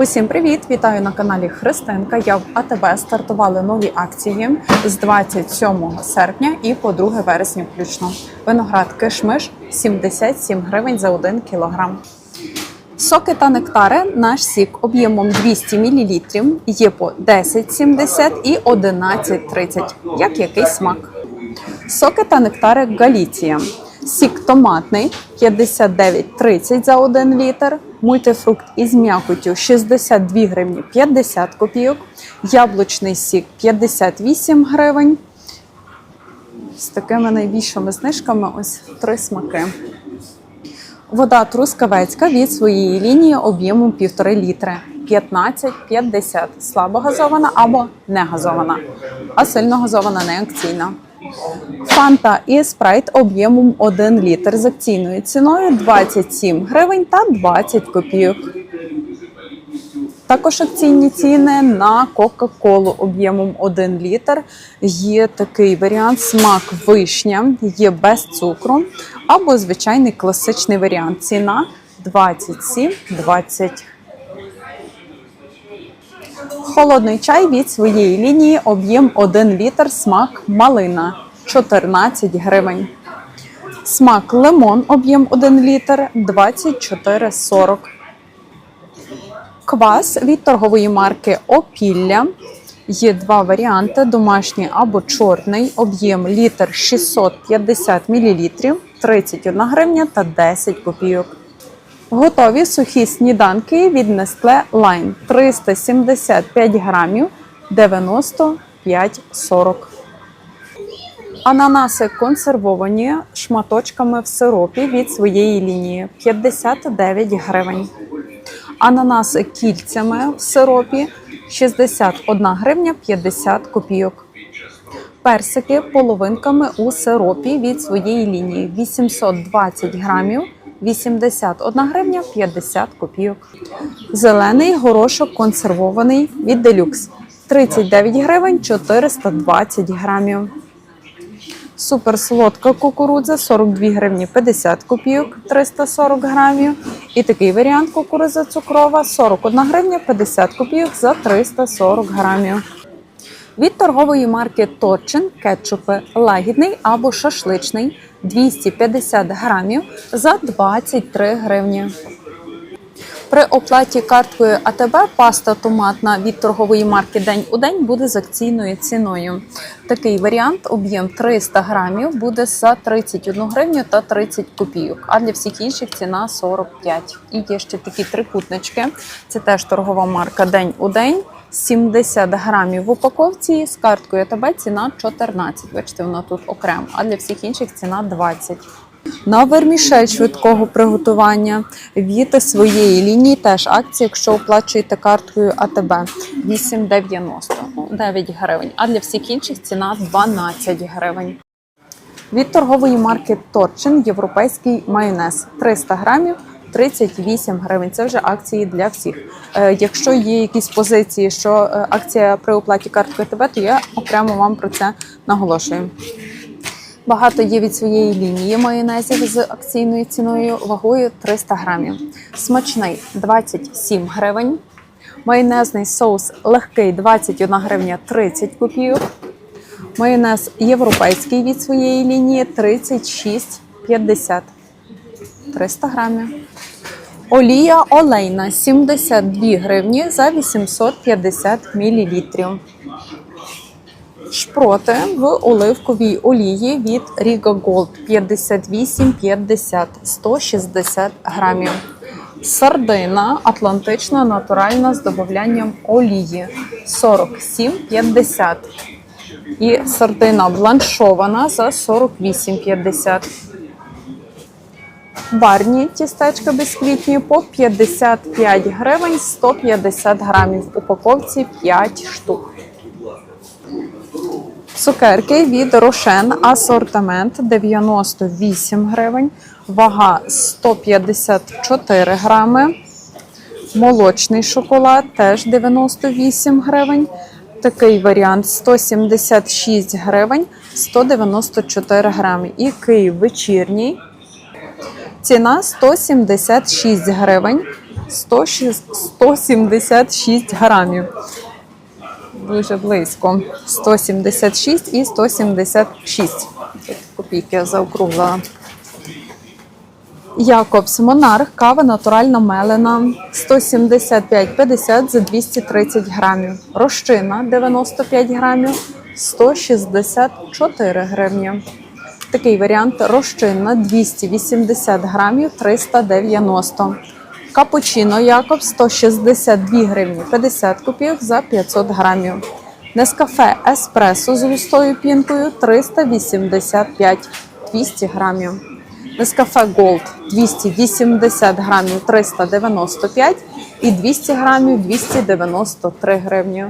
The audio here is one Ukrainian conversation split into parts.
Усім привіт! Вітаю на каналі Христинка. Я в АТБ стартували нові акції з 27 серпня і по 2 вересня включно. Виноград кишмиш 77 гривень за 1 кілограм. Соки та нектари наш сік об'ємом 200 мл є по 10,70 і 11,30, як який смак. Соки та нектари Галіція. Сік томатний 59,30 за 1 літр. Мультифрукт із м'якотю 62 гривні 50 копійок. Яблучний сік 58 гривень. З такими найбільшими знижками ось три смаки. Вода трускавецька від своєї лінії об'ємом 1,5 літри 15,50. Слабо газована або не газована, а сильно газована не акційна. Фанта і спрайт об'ємом 1 літр з акційною ціною 27 гривень та 20 копійок. Також акційні ціни на Кока-Колу об'ємом 1 літр. Є такий варіант смак вишня, є без цукру, або звичайний класичний варіант. Ціна 27,20. Холодний чай від своєї лінії об'єм 1 літр, смак малина 14 гривень. Смак лимон об'єм 1 літр 24,40. Квас від торгової марки Опілля. Є два варіанти: домашній або чорний, об'єм літр 650 мл, 31 гривня та 10 копійок. Готові сухі сніданки від Nestle Line 375 грамів 95,40. Ананаси консервовані шматочками в сиропі від своєї лінії 59 гривень. Ананаси кільцями в сиропі 61 гривня 50 копійок. Персики половинками у сиропі від своєї лінії 820 грамів 81 гривня 50 копійок. Зелений горошок консервований від Deluxe 39 гривень 420 грамів. Суперсолодка кукурудза 42 гривні 50 копійок 340 грамів. І такий варіант кукурудза цукрова 41 гривня 50 копійок за 340 грамів. Від торгової марки Торчин кетчупи лагідний або шашличний 250 грамів за 23 гривні. При оплаті карткою АТБ паста томатна від торгової марки День у день буде з акційною ціною. Такий варіант, об'єм 300 грамів, буде за 31 гривню та 30 копійок. А для всіх інших ціна 45. І є ще такі трикутнички. Це теж торгова марка День у день. 70 грамів в упаковці з карткою АТБ ціна 14. Бачите, вона тут окремо. А для всіх інших ціна 20. На вермішель швидкого приготування від своєї лінії теж акція, якщо оплачуєте карткою АТБ 8,90 ну, 9 гривень. А для всіх інших ціна 12 гривень. Від торгової марки Торчин європейський майонез 300 грамів. 38 гривень. Це вже акції для всіх. Е, Якщо є якісь позиції, що е, акція при оплаті карткою АТБ, то я окремо вам про це наголошую. Багато є від своєї лінії майонезів з акційною ціною вагою 300 грамів. Смачний 27 гривень. Майонезний соус легкий 21 гривня 30 копійок. Майонез європейський від своєї лінії 36,50 300 грамів. Олія олейна 72 гривні за 850 мл. Шпроти в оливковій олії від Riga Gold 58,50 160 грамів. Сардина атлантична натуральна з додаванням олії 47,50. І сардина бланшована за 48,50. Барні тістечка бісквітні по 55 гривень 150 грамів. В упаковці 5 штук. Цукерки від Рошен асортимент 98 гривень, вага 154 грами. Молочний шоколад теж 98 гривень. Такий варіант 176 гривень, 194 грами. І Київ вечірній. Ціна 176 гривень. 176 грамів. Дуже близько. 176 і 176. Тут Копійки заокруглила. Якобс Монарх, кава натуральна мелена 175,50 за 230 грамів. Розчина 95 грамів 164 гривні. Такий варіант розчинна 280 грамів 390. Капучино Якоб 162 гривні 50 копійок за 500 грамів. Нескафе Еспресо з густою пінкою 385 200 грамів. Нескафе Голд 280 грамів 395 і 200 грамів 293 гривні.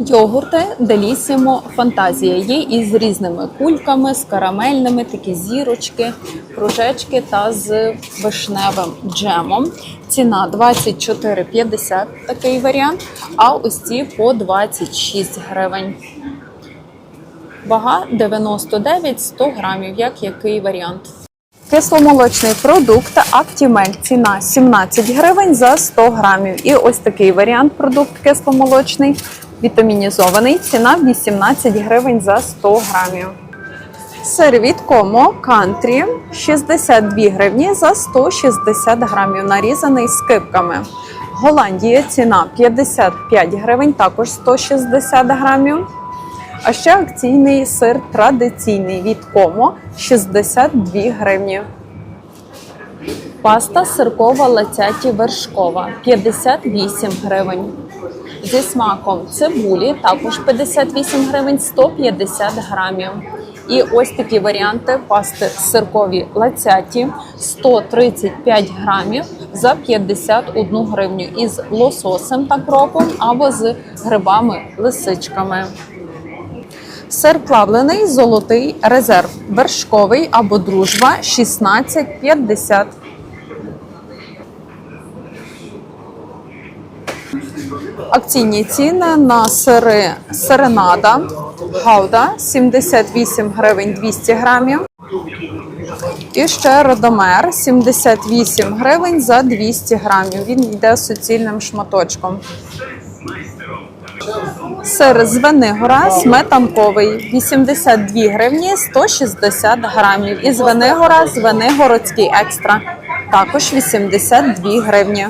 Йогурти Делісімо Фантазія є із різними кульками, з карамельними, такі зірочки, кружечки та з вишневим джемом. Ціна 24,50 такий варіант, а ось ці по 26 гривень. Вага 99-100 грамів, як який варіант. Кисломолочний продукт Актімель. Ціна 17 гривень за 100 грамів. І ось такий варіант продукт кисломолочний, вітамінізований. Ціна 18 гривень за 100 грамів. Сир від Комо Кантрі 62 гривні за 160 грамів, нарізаний скипками. Голландія ціна 55 гривень, також 160 грамів. А ще акційний сир традиційний від Комо 62 гривні. Паста сиркова латяті вершкова 58 гривень. Зі смаком цибулі також 58 гривень 150 грамів. І ось такі варіанти пасти сиркові лацяті 135 грамів за 51 гривню із лососем та кропом або з грибами лисичками. Сир плавлений, золотий резерв, вершковий або дружба 16,50. Акційні ціни на сири серенада, гауда 78 гривень 200 грамів. І ще родомер 78 гривень за 200 грамів. Він йде суцільним шматочком. Сир з Венигора сметанковий 82 гривні 160 грамів. І з Венигора з Венигородський екстра також 82 гривні.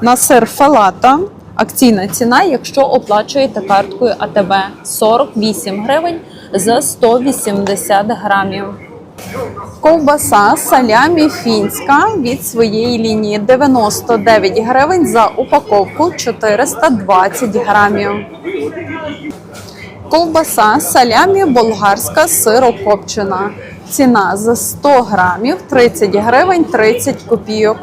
На сир фалата акційна ціна, якщо оплачуєте карткою АТБ 48 гривень за 180 грамів. Ковбаса салямі фінська від своєї лінії 99 гривень за упаковку 420 грамів. Ковбаса салямі болгарська сирокопчена. Ціна за 100 грамів 30 гривень 30 копійок.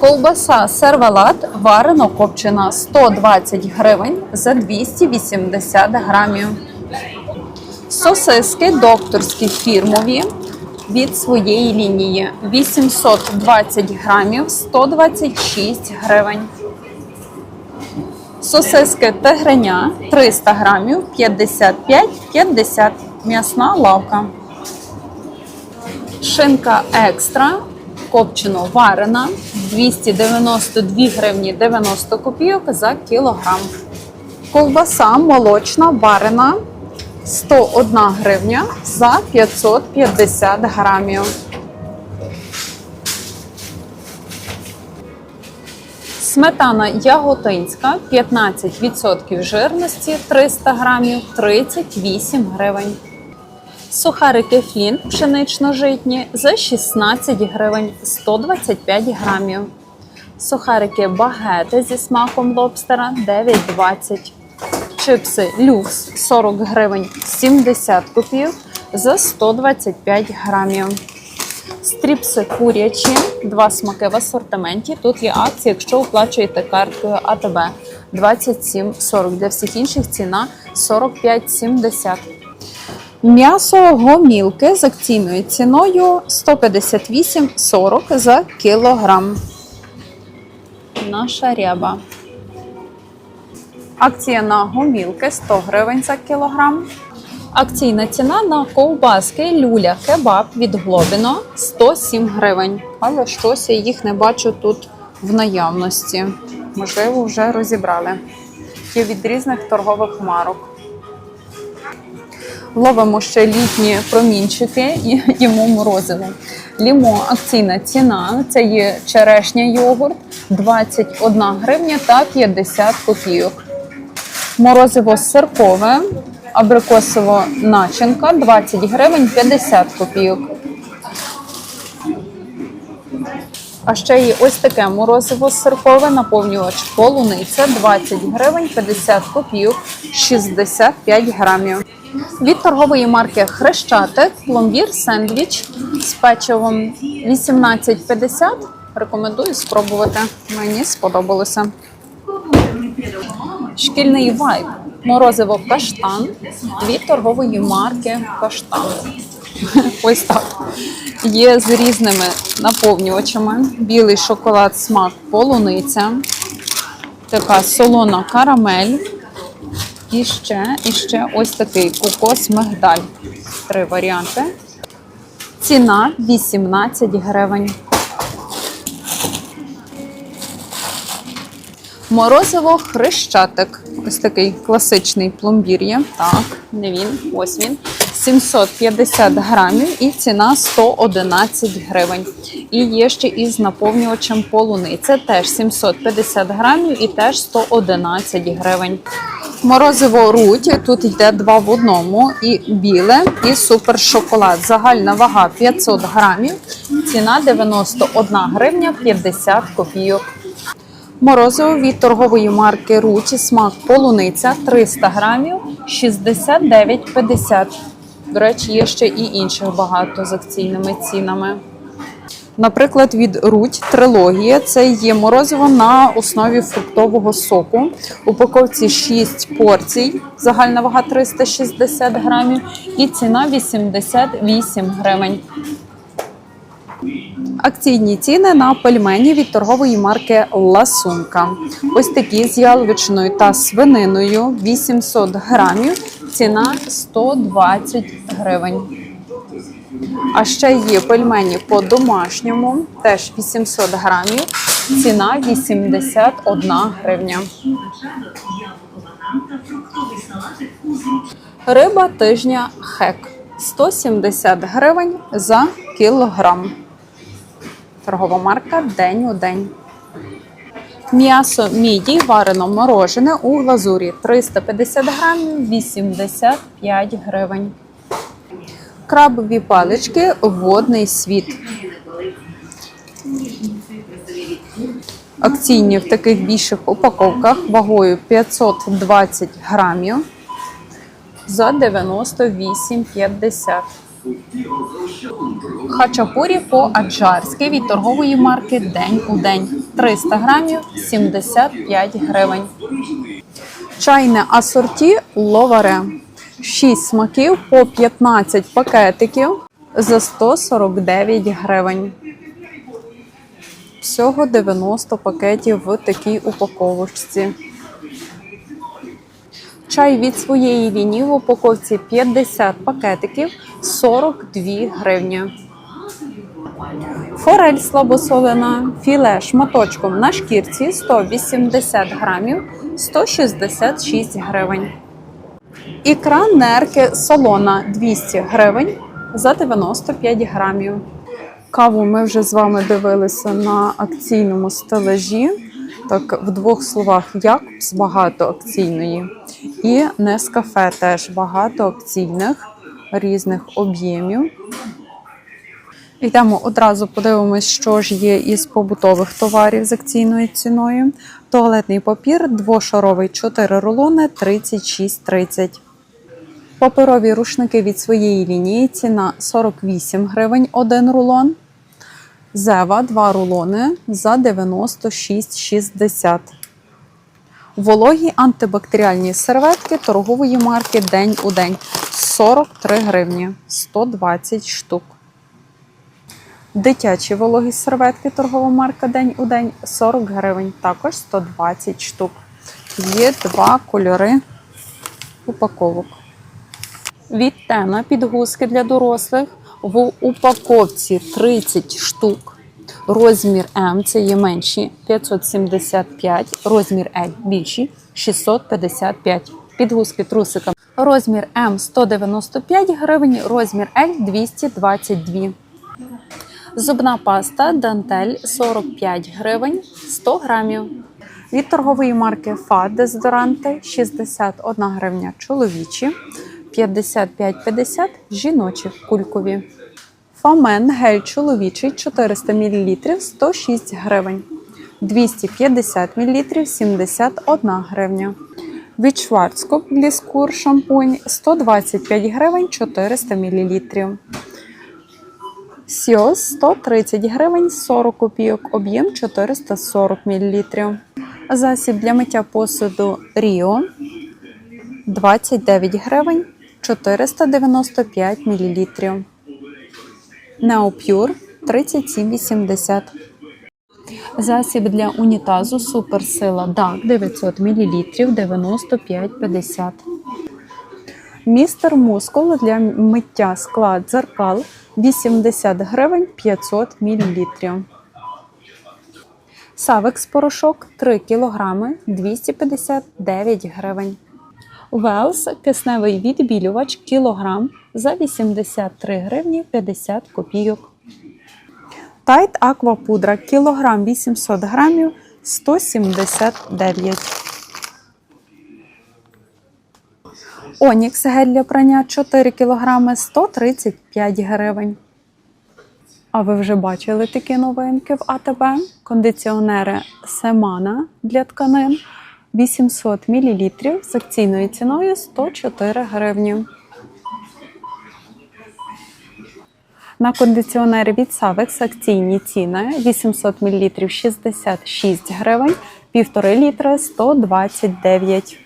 Ковбаса сервелат варено копчена 120 гривень за 280 грамів. Сосиски докторські фірмові від своєї лінії 820 грамів 126 гривень. Сосиски тигриня 300 грамів 55-50 м'ясна лавка. Шинка екстра копчено варена 292 гривні 90 копійок за кілограм. Ковбаса молочна варена 101 гривня за 550 грамів. Сметана яготинська 15% жирності 300 грамів 38 гривень. Сухарики флін пшенично-житні за 16 гривень 125 грамів. Сухарики багети зі смаком лобстера 9,20. Чипси люкс 40 гривень 70 копійок за 125 грамів. Стріпси курячі, два смаки в асортименті. Тут є акція, якщо оплачуєте карткою АТБ 27,40. Для всіх інших ціна 45,70. М'ясо гомілки з акційною ціною 158,40 за кілограм. Наша ряба. Акція на гомілки 100 гривень за кілограм. Акційна ціна на ковбаски люля кебаб від Глобіно 107 гривень. Але щось я їх не бачу тут в наявності. Можливо, вже розібрали. Є від різних торгових марок. Ловимо ще літні промінчики і їмо морозиво. Лімо акційна ціна. Це є черешня йогурт 21 гривня та 50 копійок. Морозиво сиркове, абрикосово начинка 20 гривень 50 копійок. А ще є ось таке морозиво сиркове, наповнювач полуниця 20 гривень 50 копійок 65 грамів. Від торгової марки Хрещатик пломбір сендвіч з печивом 18,50. Рекомендую спробувати. Мені сподобалося. Шкільний вайб. Морозиво каштан від торгової марки Каштан. Ось так. Є з різними наповнювачами. Білий шоколад, смак, полуниця, така солона карамель. І ще, і ще ось такий кокос мигдаль. Три варіанти. Ціна 18 гривень. Морозиво хрещатик. Ось такий класичний пломбір є. Так, не він, ось він. 750 грамів і ціна 111 гривень. І є ще із наповнювачем полуниця. Теж 750 грамів і теж 111 гривень. Морозиво руть. Тут йде два в одному. І біле, і супер шоколад. Загальна вага 500 грамів. Ціна 91 гривня 50 копійок. Морозиво від торгової марки Руті смак полуниця 300 грамів 69,50. До речі, є ще і інших багато з акційними цінами. Наприклад, від Руть трилогія це є морозиво на основі фруктового соку. Упаковці 6 порцій, загальна вага 360 грамів і ціна 88 гривень. Акційні ціни на пельмені від торгової марки Ласунка. Ось такі з яловичною та свининою 800 грамів. Ціна 120 гривень. А ще є пельмені по-домашньому, теж 800 грамів. Ціна 81 гривня. Риба тижня хек 170 гривень за кілограм. Торгова марка День у день. М'ясо мідій варено морожене у глазурі 350 грамів 85 гривень. Крабові палички водний світ. Акційні в таких більших упаковках вагою 520 грамів за 98,50. Хачапурі по-аджарськи від торгової марки День у день 300 грамів 75 гривень. Чайне асорті ловаре. 6 смаків по 15 пакетиків за 149 гривень. Всього 90 пакетів в такій упаковочці. Чай від своєї лінії в упаковці 50 пакетиків 42 гривні. Форель слабосолена, філе шматочком на шкірці 180 грамів 166 гривень. Ікра нерки солона 200 гривень за 95 грамів. Каву ми вже з вами дивилися на акційному стелажі. Так, в двох словах, Якобс багато акційної. І Нескафе теж багато акційних різних об'ємів. Йдемо одразу подивимось, що ж є із побутових товарів з акційною ціною. Туалетний папір двошаровий 4 рулони 36,30. Паперові рушники від своєї лінії ціна 48 гривень 1 рулон. Зева 2 рулони за 96,60. Вологі антибактеріальні серветки торгової марки День у день 43 гривні 120 штук. Дитячі вологі серветки торгова марка День у день 40 гривень, також 120 штук. Є два кольори упаковок. від Тена підгузки для дорослих в упаковці 30 штук. Розмір М це є менші 575, розмір L більші 655. Підгузки трусика. Розмір М 195 гривень, розмір L 222. Зубна паста Дантель 45 гривень 100 грамів. Від торгової марки ФА дезодоранти 61 гривня чоловічі, 55,50 жіночі кулькові. Фамен гель чоловічий 400 мл 106 гривень. 250 мл 71 гривня. Від Шварцкоп шампунь 125 гривень 400 мл. Сіос 130 гривень 40 копійок, об'єм 440 мл. Засіб для миття посуду Ріо 29 гривень 495 мл. Неопюр 37,80. Засіб для унітазу Суперсила DAC 900 мл 95,50. Містер Мускул для миття скла дзеркал 80 гривень 500 мл. Савекс порошок 3 кг 259 гривень. Велс кисневий відбілювач кілограм за 83 гривні 50 копійок. Тайт Аква пудра кілограм 800 грамів 179. Онікс гель для прання 4 кг 135 гривень. А ви вже бачили такі новинки в АТБ? Кондиціонери Семана для тканин 800 мл з акційною ціною 104 гривні. На кондиціонери від Savex акційні ціни 800 мл 66 гривень, 1,5 літра 129